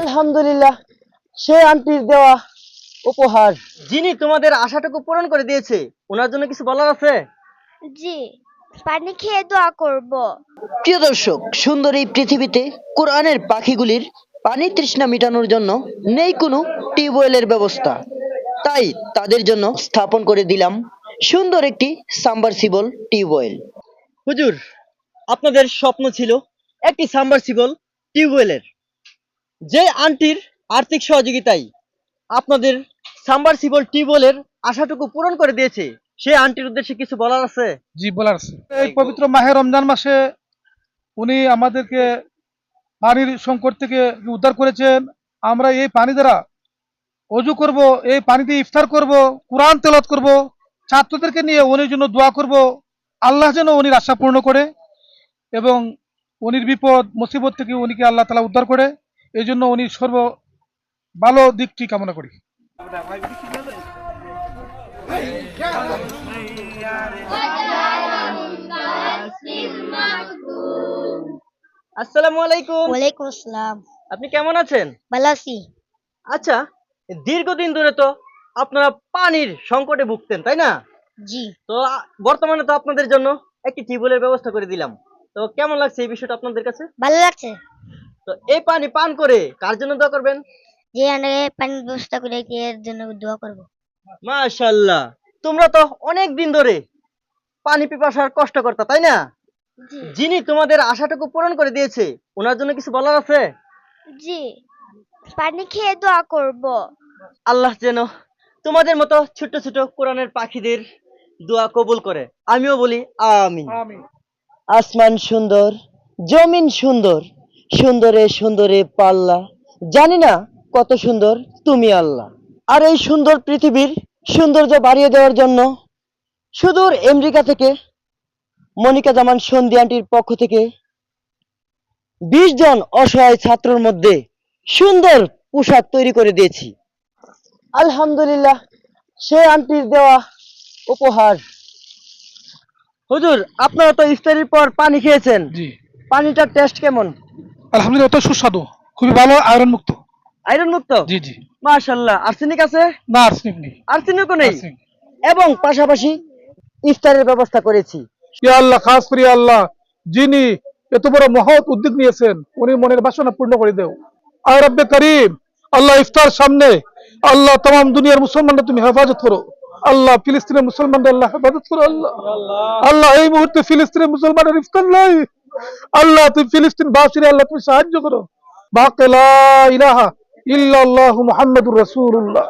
আলহামদুলিল্লাহ সে আন্টির দেওয়া উপহার। যিনি তোমাদের আশাটুকু পূরণ করে দিয়েছে ওনার জন্য কিছু বলার আছে? জি পানি খেয়ে দোয়া করব। প্রিয় দর্শক সুন্দর এই পৃথিবীতে কোরআনের পাখিগুলির পানি তৃষ্ণা মেটানোর জন্য নেই কোনো টিউবওয়েলের ব্যবস্থা। তাই তাদের জন্য স্থাপন করে দিলাম সুন্দর একটি সাম্বারসিবল টিউবওয়েল। হুজুর আপনাদের স্বপ্ন ছিল একটি সাম্বারসিবল টিউবওয়েলের। যে আন্টির আর্থিক সহযোগিতায় আপনাদের সাবমার্সিবল টিউবওয়েলের আশাটুকু পূরণ করে দিয়েছে সেই আন্টির উদ্দেশ্যে কিছু বলার আছে? জি, বলার আছে। এই পবিত্র মাহে রমজান মাসে উনি আমাদেরকে পানির সংকট থেকে উদ্ধার করেছেন। আমরা এই পানি দ্বারা অজু করব, এই পানি দিয়ে ইফতার করব, কোরআন তেলত করব, ছাত্রদেরকে নিয়ে উনির জন্য দোয়া করব। আল্লাহ যেন উনির আশা পূর্ণ করে এবং উনির বিপদ, মুসিবত থেকে উনিকে আল্লাহ তালা উদ্ধার করে। এই জন্য উনি সর্ব ভালো দিকটি কামনা করি। আসসালামু আলাইকুম। ওয়ালাইকুম আসসালাম। আপনি কেমন আছেন? ভালো আছি। আচ্ছা দীর্ঘদিন ধরে তো আপনারা পানির সংকটে ভুগতেন তাই না? জি। তো বর্তমানে তো আপনাদের জন্য একটি টিউবওয়েলের ব্যবস্থা করে দিলাম। তো কেমন লাগছে এই বিষয়টা আপনাদের কাছে? ভালো লাগছে। তো এই পানি পান করে কার জন্য দোয়া করবেন? যে আনে পানির ব্যবস্থা করে এর জন্য দোয়া করব? মাশাল্লাহ তোমরা তো অনেক দিন ধরে পানি পিপাসার কষ্ট করতা তাই না? যিনি তোমাদের আশাটুকু পূরণ করে দিয়েছে ওনার জন্য কিছু বলার আছে? জি। পানি খেয়ে দোয়া করব। আল্লাহ যেন তোমাদের মতো ছোট ছোট কোরআনের পাখিদের দোয়া কবুল করে। আমিও বলি আমিন। আমি আসমান সুন্দর জমিন সুন্দর সুন্দরে সুন্দরে পাল্লা। জানি না কত সুন্দর তুমি আল্লাহ। আর এই সুন্দর পৃথিবীর সৌন্দর্য বাড়িয়ে দেওয়ার জন্য সুদূর আমেরিকা থেকে মনিকা জামান সন্ধি আন্টির পক্ষ থেকে বিশ জন অসহায় ছাত্রর মধ্যে সুন্দর পোশাক তৈরি করে দিয়েছি। আলহামদুলিল্লাহ সে আন্টির দেওয়া উপহার। হুজুর আপনারা তো ইফতারির পর পানি খেয়েছেন। পানিটার টেস্ট কেমন? আলহামদুলিল্লাহ অত সুস্বাদু খুবই ভালো আয়রন মুক্ত আয়রন মুক্ত জি জি মাশাল্লাহ আর্সেনিক আছে না আর্সেনিক নেই আর্সেনিকও নেই আর্সেনিক। এবং পাশাপাশি ইফতারের ব্যবস্থা করেছি ইয়া আল্লাহ খাস করে ইয়া আল্লাহ যিনি এত বড় মহৎ উদ্যোগ নিয়েছেন উনি মনের বাসনা পূর্ণ করে দেও আর রব্বে করিম আল্লাহ ইফতার সামনে আল্লাহ तमाम দুনিয়ার মুসলমানরা তুমি হেফাজত করো আল্লাহ ফিলিস্তিনের মুসলমানদের আল্লাহ হেফাজত করো আল্লাহ আল্লাহ এই মুহূর্তে ফিলিস্তিনের মুসলমানের ইফতার নাই আল্লাহ তুমি ফিলিস্তিন বাসির আল্লাহ তুমি সাহায্য করো। বাকেলা ইলাহা ইল্লাহ মোহাম্মদুর রাসূলুল্লাহ।